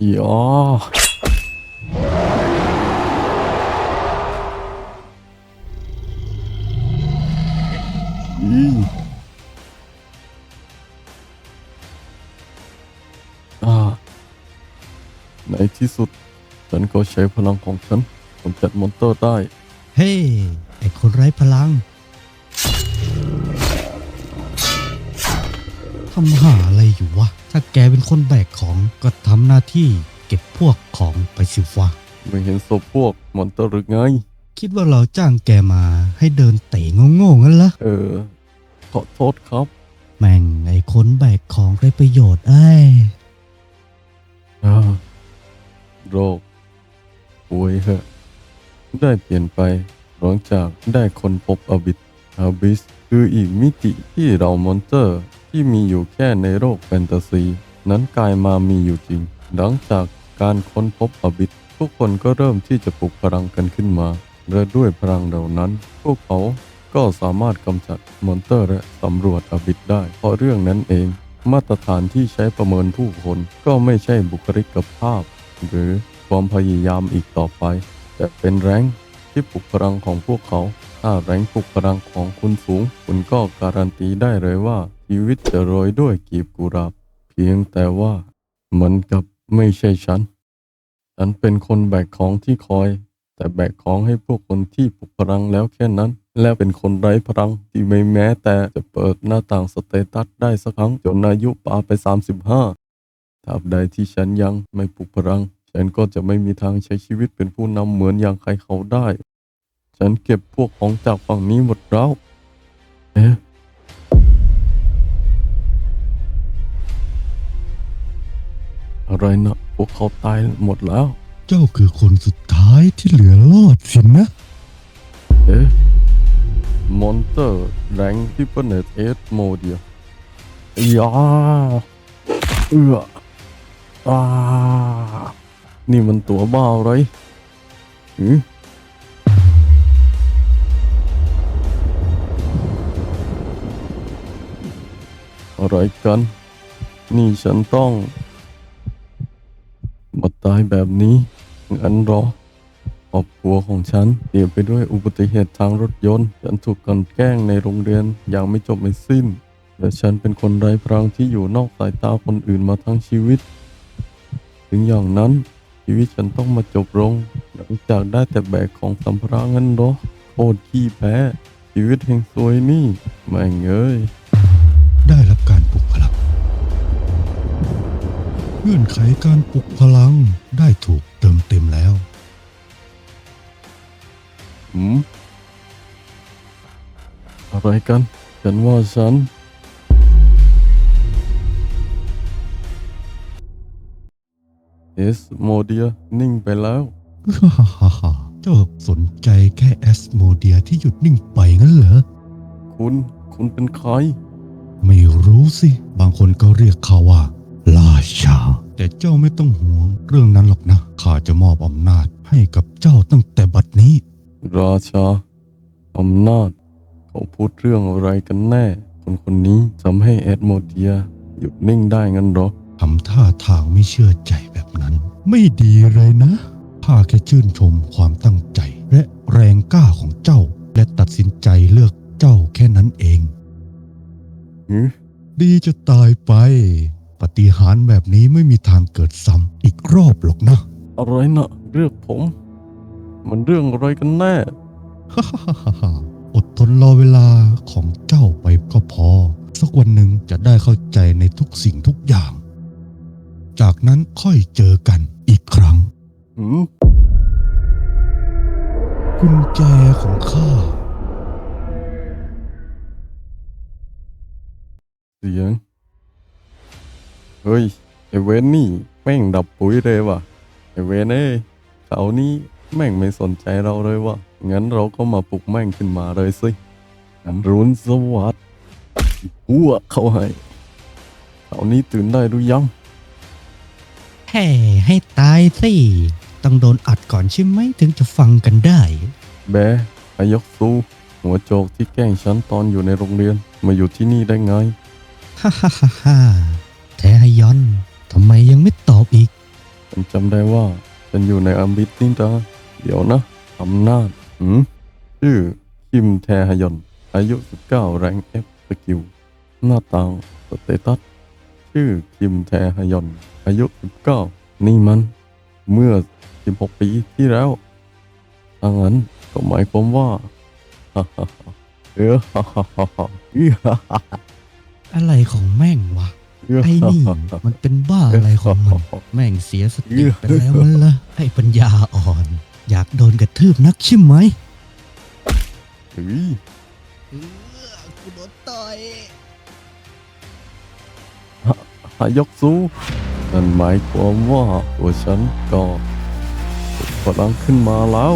อีอ๋ออีอ่าในที่สุด ฉันก็ใช้พลังของฉันกำจัดมอนเตอร์ได้ เฮ้ไอคนไร้พลัง ทำหาอะไรอยู่วะ ถ้าแกเป็นคนแบกของก็ทำหน้าที่เก็บพวกของไปสิวะ ไม่เห็นศพพวกมอนเตอร์หรือไง คิดว่าเราจ้างแกมาให้เดินเตะโง่ๆงั้นละเออ ขอโทษครับ แม่งไอคนแบกของไรประโยชน์ไอ้ยอ่าโรคป่วยเหอะ ได้เปลี่ยนไปหลังจากได้คนพบอบิสอาบิสคืออีกมิติที่เรามอนเตอร์ ที่มีอยู่แค่ในโลกแฟนตาซี นั้นกลายมามีอยู่จริง หลังจากการค้นพบอบิสทุกคนก็เริ่มที่จะปลุกพลังกันขึ้นมา และด้วยพลังเหล่านั้น พวกเขาก็สามารถกำจัดมอนเตอร์และสำรวจอบิสได้ เพราะเรื่องนั้นเอง มาตรฐานที่ใช้ประเมินผู้คนก็ไม่ใช่บุคลิกภาพ หรือความพยายามอีกต่อไป แต่เป็นแรงที่ปลุกพลังของพวกเขา ถ้าแรงปลุกพลังของคุณสูง คุณก็การันตีได้เลยว่า ชีวิตจะโรยด้วยกีบกุหลาบเพียงแต่ว่าเหมือนกับไม่ใช่ฉัน ฉันเป็นคนแบกของที่คอย แต่แบกของให้พวกคนที่ปลุกพลังแล้วแค่นั้น และเป็นคนไร้พลังที่ไม่แม้แต่จะเปิดหน้าต่างสเตตัสได้สักครั้งจนอายุปาไป 35ตราบใดที่ฉันยังไม่ปลุกพลัง ฉันก็จะไม่มีทางใช้ชีวิตเป็นผู้นำเหมือนอย่างใครเขาได้ ฉันเก็บพวกของจากฝั่งนี้หมดแล้วเอ๊ะ อะไรนะพวกเขาตายหมดแล้ว เจ้าคือคนสุดท้ายที่เหลือรอดสินะเอ๊ะ มอนเตอร์แรงที่เปเนตเอสโมเดียยาเอืออ่านี่มันตัวบ้าอะไรหืออะไรกัน นี่ฉันต้องมาตายแบบนี้งั้นหรอครอบครัวของฉันเปี่ยไปด้วยอุบัติเหตุทางรถยนต์ ฉันถูกกลันแกล้งในโรงเรียนอย่างไม่จบไม่สิ้น และฉันเป็นคนไร้พลังที่อยู่นอกสายตาคนอื่นมาทั้งชีวิต ถึงอย่างนั้นชีวิตฉันต้องมาจบลง หลังจากได้แต่แบกของสัมภาระงั้นหรอโคตรขี้แพ้ชีวิตแห่งซวยนี่แม่เอ้ย เงื่อนไขการปลุกพลังได้ถูกเติมเต็มแล้ว หืมอะไรกัน ฉันว่าฉัน เอสโมเดียนิ่งไปแล้ว ฮ่าฮ่าฮ่าเจ้าสนใจแค่แอสโมเดียที่หยุดนิ่งไปงั้นเหรอ คุณ คุณเป็นใคร ไม่รู้สิ บางคนก็เรียกเขาว่าราชา แต่เจ้าไม่ต้องห่วงเรื่องนั้นหรอกนะ ข้าจะมอบอำนาจให้กับเจ้าตั้งแต่บัดนี้ ราชาอำนาจ เขาพูดเรื่องอะไรกันแน่ คนคนนี้ทำให้เอดโมเดียหยุดนิ่งได้งั้นเหรอทำท่าทางไม่เชื่อใจแบบนั้น ไม่ดีเลยนะข้าแค่ชื่นชมความตั้งใจ และแรงกล้าของเจ้า และตัดสินใจเลือกเจ้าแค่นั้นเองหือดีจะตายไป ปฏิหารย์แบบนี้ไม่มีทางเกิดซ้ำอีกรอบหรอกนะ อะไรนะเรื่องผม มันเรื่องอะไรกันแน่ ฮ่าฮ่าฮ่าฮ่าอดทนรอเวลาของเจ้าไปก็พอ สักวันหนึ่งจะได้เข้าใจในทุกสิ่งทุกอย่าง จากนั้นค่อยเจอกันอีกครั้ง หืม กุญแจของข้า เสียง เฮ้ยไอเวนนี่แม่งดับปุ๋ยเลยว่ะไอเวนเอ้ยเขาวนี้แม่งไม่สนใจเราเลยว่ะงั้นเราก็มาปลุกแม่งขึ้นมาเลยสิอันรุนสวัสดหัวเขาให้เขาวนี้ตื่นได้หรือยังแห่ให้ตายสิต้องโดนอัดก่อนใช่ไหมถึงจะฟังกันได้ แบอายกซูหัวโจกที่แกล้งฉันตอนอยู่ในโรงเรียนมาอยู่ที่นี่ได้ไงฮ่าฮ่าฮ่าฮ่า แทฮยอนทำไมยังไม่ตอบอีก ฉันจำได้ว่าฉันอยู่ในอัมบิตนี่นะเดี๋ยวนะอำนาจหืมชื่อคิมแทฮยอน อายุ 19 แรงเอฟสกิล หน้าตางสเตตัส ชื่อคิมแทฮยอน อายุ 19 นี่มัน เมื่อ 16 ปีที่แล้วถ้างั้นก็หมายความว่าฮ่าฮ่าฮ่าเออฮ่าฮ่าฮ่าฮ่าเออฮ่าฮ่าฮ่าอะไรของแม่งวะ ไอ้นี่มันเป็นบ้าอะไรของมัน แม่งเสียสติไปแล้วมันละไอ้ปัญญาอ่อน อยากโดนกระทืบนักใช่ไหมเฮ้ยกูโดนต่อยหายกสู้นั่นหมายความว่าตัวฉันก็ปลุกพลังขึ้นมาแล้ว